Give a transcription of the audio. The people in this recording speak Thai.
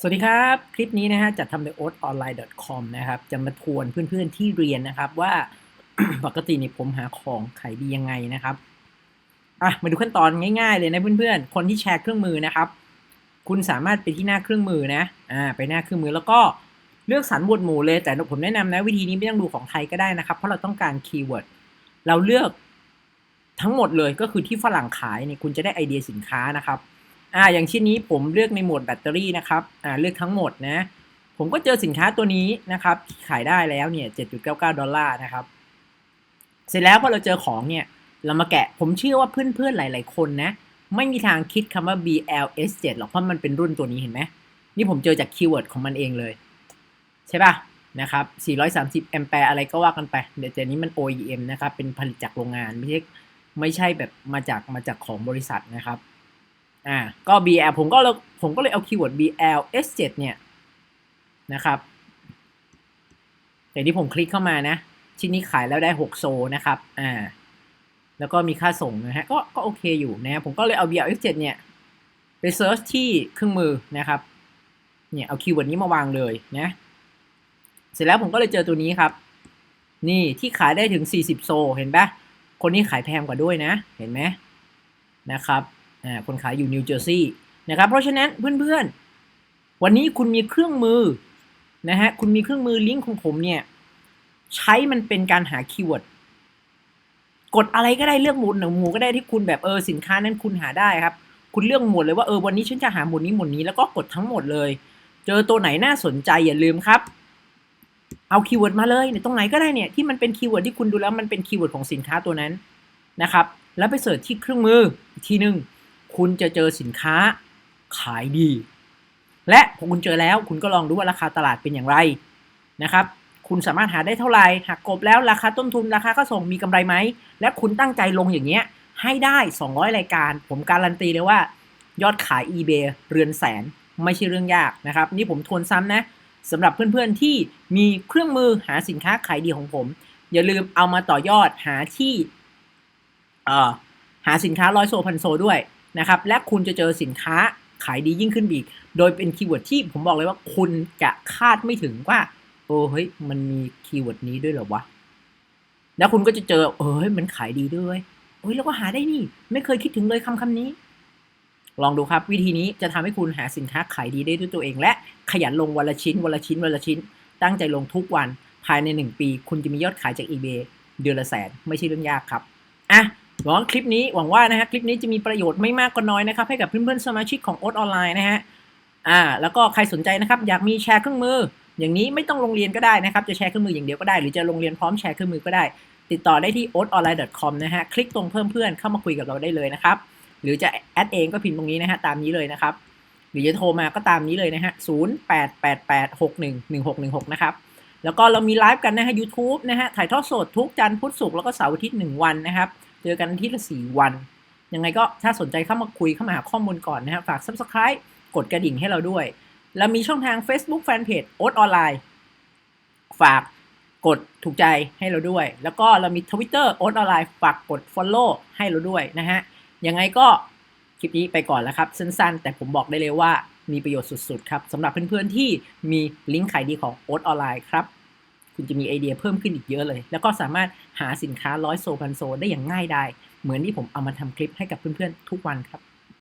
สวัสดีครับ คลิปนี้นะฮะจัดทำโดย oatonline.com นะครับ จะมาทวนเพื่อนๆที่เรียนนะครับว่า ปกตินี่ผมหาของขายดียังไงนะครับอะมาดูขั้นตอนง่ายๆเลยนะเพื่อนๆ คนที่แชร์เครื่องมือนะครับ คุณสามารถไปที่หน้าเครื่องมือนะอ่าไปหน้าเครื่องมือแล้วก็เลือกสรรหมวดหมู่เลย แต่ผมแนะนำนะวิธีนี้ไม่ต้องดูของไทยก็ได้นะครับ เพราะเราต้องการคีย์เวิร์ดเราเลือกทั้งหมดเลยก็คือที่ฝรั่งขายเนี่ยคุณจะได้ไอเดียสินค้านะครับ อ่าอย่างชิ้นนี้ผมเลือกในโหมดแบตเตอรี่นะครับอ่าเลือกทั้งหมดนะผมก็เจอสินค้าตัวนี้นะครับขายได้แล้วเนี่ย 7.99 ดอลลาร์นะครับ เสร็จแล้วพอเราเจอของเนี่ย เรามาแกะผมเชื่อว่าเพื่อนๆหลาย ๆ คนนะ ไม่มีทางคิดคำว่า BLS7 หรอกเพราะมันเป็นรุ่นตัวนี้เห็นไหมนี่ผมเจอจากคีย์เวิร์ดของมันเองเลย ใช่ป่ะนะครับ 430 แอมแปร์อะไรก็ว่ากันไปเดี๋ยวแต่นี้มัน OEM นะครับ เป็นผลิตจากโรงงานไม่ใช่ไม่ใช่แบบมาจากมาจากของบริษัทนะครับ อ่าก็ BL ผมก็เลยผมก็เลยเอาคีย์เวิร์ด BL S7 เนี่ยนะครับแต่ที่ผมคลิกเข้ามานะ ชิ้นนี้ขายแล้วได้ 6 โซนะครับอ่าแล้วก็มีค่าส่งนะฮะก็ก็โอเคอยู่นะผมก็เลยเอา BL S7 เนี่ยไปเซิร์ชที่เครื่องมือนะครับเนี่ยเอาคีย์เวิร์ดนี้มาวางเลยนะเสร็จแล้วผมก็เลยเจอตัวนี้ครับ นี่ที่ขายได้ถึง 40 โซเห็นปะคนนี้ขายแพงกว่าด้วยนะ เห็นไหมนะครับ คนขายอยู่นิวเจอร์ซีย์นะครับเพราะฉะนั้นเพื่อนๆ วันนี้คุณมีเครื่องมือนะฮะคุณมีเครื่องมือลิงก์ของผมเนี่ยใช้มันเป็นการหาคีย์เวิร์ดกดอะไรก็ได้เลือกหมวดหนึ่งหมู่ก็ได้ที่คุณแบบเออสินค้านั้นคุณหาได้ครับ คุณเลือกหมวดเลยว่าเออวันนี้ฉันจะหาหมวดนี้หมวดนี้แล้วก็กดทั้งหมดเลย เจอตัวไหนน่าสนใจอย่าลืมครับ เอาคีย์เวิร์ดมาเลยเนี่ยตรงไหนก็ได้เนี่ยที่มันเป็นคีย์เวิร์ดที่คุณดูแล้วมันเป็นคีย์เวิร์ดของสินค้าตัวนั้นนะครับ แล้วไปเสิร์ชที่เครื่องมืออีกทีหนึ่ง คุณจะเจอสินค้าขายดี และพอคุณเจอแล้วคุณก็ลองดูว่าราคาตลาดเป็นอย่างไรนะครับ คุณสามารถหาได้เท่าไหร่หักกบแล้วราคาต้นทุนราคาก็ส่งมีกำไรไหม และคุณตั้งใจลงอย่างเงี้ยให้ได้ 200 รายการ ผมการันตีเลยว่า ยอดขาย eBay เรือนแสนไม่ใช่เรื่องยากนะครับ นี่ผมทวนซ้ำนะสำหรับเพื่อนๆที่มีเครื่องมือหาสินค้าขายดีของผม อย่าลืมเอามาต่อยอดหาที่เอ่อหาสินค้าร้อยโซพันโซด้วย นะครับ และคุณจะเจอสินค้าขายดียิ่งขึ้นอีก โดยเป็นคีย์เวิร์ดที่ผมบอกเลยว่าคุณจะคาดไม่ถึงว่า โอ้เฮ้ย มันมีคีย์เวิร์ดนี้ด้วยเหรอวะ แล้วคุณก็จะเจอ เออเฮ้ย มันขายดีด้วยเฮ้ย แล้วก็หาได้นี่ ไม่เคยคิดถึงเลยคำคำนี้ ลองดูครับ วิธีนี้จะทำให้คุณหาสินค้าขายดีได้ด้วยตัวเอง และขยันลงวันละชิ้นวันละชิ้นวันละชิ้น ตั้งใจลงทุกวัน ภายใน 1 ปี คุณจะมียอดขายจาก eBay เดือนละแสน ไม่ใช่เรื่องยากครับ อะ หวังคลิปนี้หวังว่านะฮะคลิปนี้จะมีประโยชน์ไม่มากก็น้อยนะครับให้กับเพื่อนๆสมาชิกของโอ๊ตออนไลน์นะฮะอ่าแล้วก็ใครสนใจนะครับอยากมีแชร์เครื่องมือ อย่างนี้ไม่ต้องลงเรียนก็ได้นะครับจะแชร์เครื่องมืออย่างเดียวก็ได้ หรือจะลงเรียนพร้อมแชร์เครื่องมือก็ได้ ติดต่อได้ที่ oatonline.com นะฮะคลิกตรงเพิ่มเพื่อนเข้ามาคุยกับเราได้เลยนะครับหรือจะแอดเองก็พิมพ์ตรงนี้นะฮะตามนี้เลยนะครับหรือจะโทรมาก็ตามนี้เลยนะฮะ0 8 8 8 6 1 1 6 1 6 นะครับแล้วก็เรามีไลฟ์กันนะฮะ YouTube นะฮะถ่ายทอดสดทุกจันทร์พุธศุกร์แล้วก็เสาร์อาทิตย์1วันนะครับ เจอกันทิตย์ละ4วัน ยังไงก็ถ้าสนใจเข้ามาคุยเข้ามาหาข้อมูลก่อนนะฮะฝาก Subscribe กดกระดิ่งให้เราด้วย แล้วมีช่องทาง Facebook Fanpage โอ๊ตออนไลน์ฝากกดถูกใจให้เราด้วย แล้วก็เรามี Twitter โอ๊ตออนไลน์ฝากกด Follow ให้เราด้วยนะฮะยังไงก็คลิปนี้ไปก่อนแล้วครับ สั้นๆ แต่ผมบอกได้เลยว่ามีประโยชน์สุดๆ ครับสำหรับเพื่อนๆที่มีลิงก์ขายดีของโอ๊ตออนไลน์ครับ คุณจะมีไอเดียเพิ่มขึ้นอีกเยอะเลย แล้วก็สามารถหาสินค้าร้อยโซพันโซได้อย่างง่ายดายเหมือนที่ผมเอามาทำคลิปให้กับเพื่อนๆทุกวันครับ